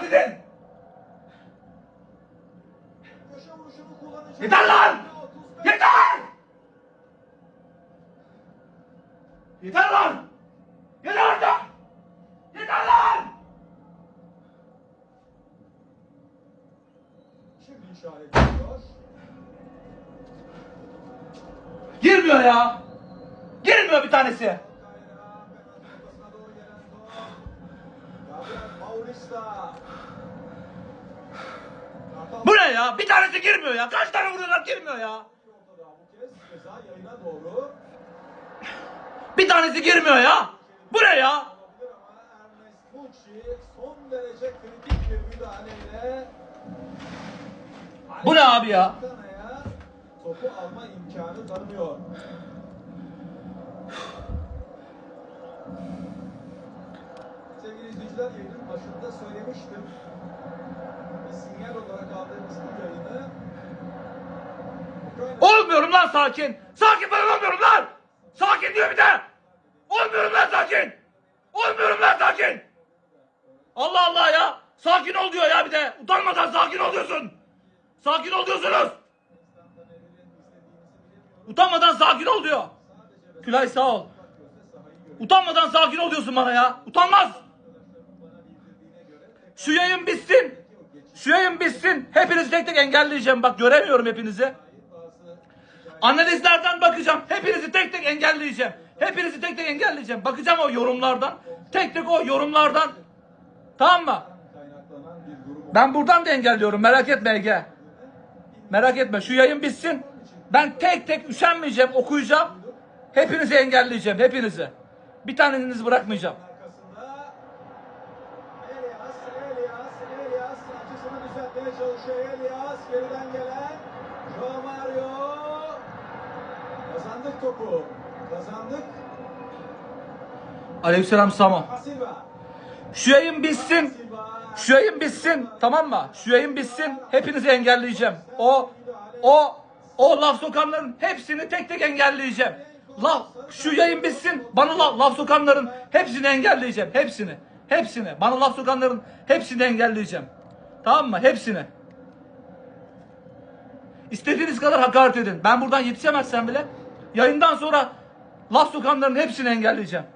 sizin. Köşe vuruşunu kullanacak. Yeter lan! 35. Yeter! Yeter lan! Yeter artık! Yeter lan! Şimdi işaret ediyor. Girmiyor ya! Girmiyor bir tanesi. Bu ne ya? Bir tanesi girmiyor ya. Kaç tane vuruyorlar girmiyor ya. Bir tanesi girmiyor ya. Bu ne ya? Bu ne abi ya? Topu alma imkanı tanımıyor. Yayının başında söylemiştim. Bir sinyal olarak aldığımız bu yayını Olmuyorum lan sakin. Sakin falan olmuyorum lan. Sakin diyor bir de. Olmuyorum lan sakin. Olmuyorum lan sakin. Allah Allah ya. Sakin ol diyor ya bir de. Utanmadan sakin oluyorsun. Sakin ol diyorsunuz. Utanmadan sakin ol diyor. Külay sağ ol. Utanmadan sakin ol diyorsun bana ya. Utanmaz. Şu yayın bitsin. Şu yayın bitsin. Hepinizi tek tek engelleyeceğim. Bak göremiyorum hepinizi. Analizlerden bakacağım. Hepinizi tek tek engelleyeceğim. Hepinizi tek tek engelleyeceğim. Bakacağım o yorumlardan. Tek tek o yorumlardan. Tamam mı? Ben buradan da engelliyorum. Merak etme Ege. Merak etme. Şu yayın bitsin. Ben tek tek üşenmeyeceğim. Okuyacağım. Hepinizi engelleyeceğim. Hepinizi. Bir tanenizi bırakmayacağım. arkasında Elias, Elias, Elias açısını düzeltmeye çalışıyor. Elias geriden gelen Joao Mario kazandık topu. Kazandık. Aleykümselam Samo. Şu yayın bitsin. Şu yayın bitsin. Tamam mı? Şu yayın bitsin. Hepinizi engelleyeceğim. O o o laf sokanların hepsini tek tek engelleyeceğim. Laf şu yayın bitsin. Bana laf, laf sokanların hepsini engelleyeceğim. Hepsini. Hepsini. Bana laf sokanların hepsini engelleyeceğim. Tamam mı? Hepsini. İstediğiniz kadar hakaret edin. Ben buradan yetişemezsem bile yayından sonra laf sokanların hepsini engelleyeceğim.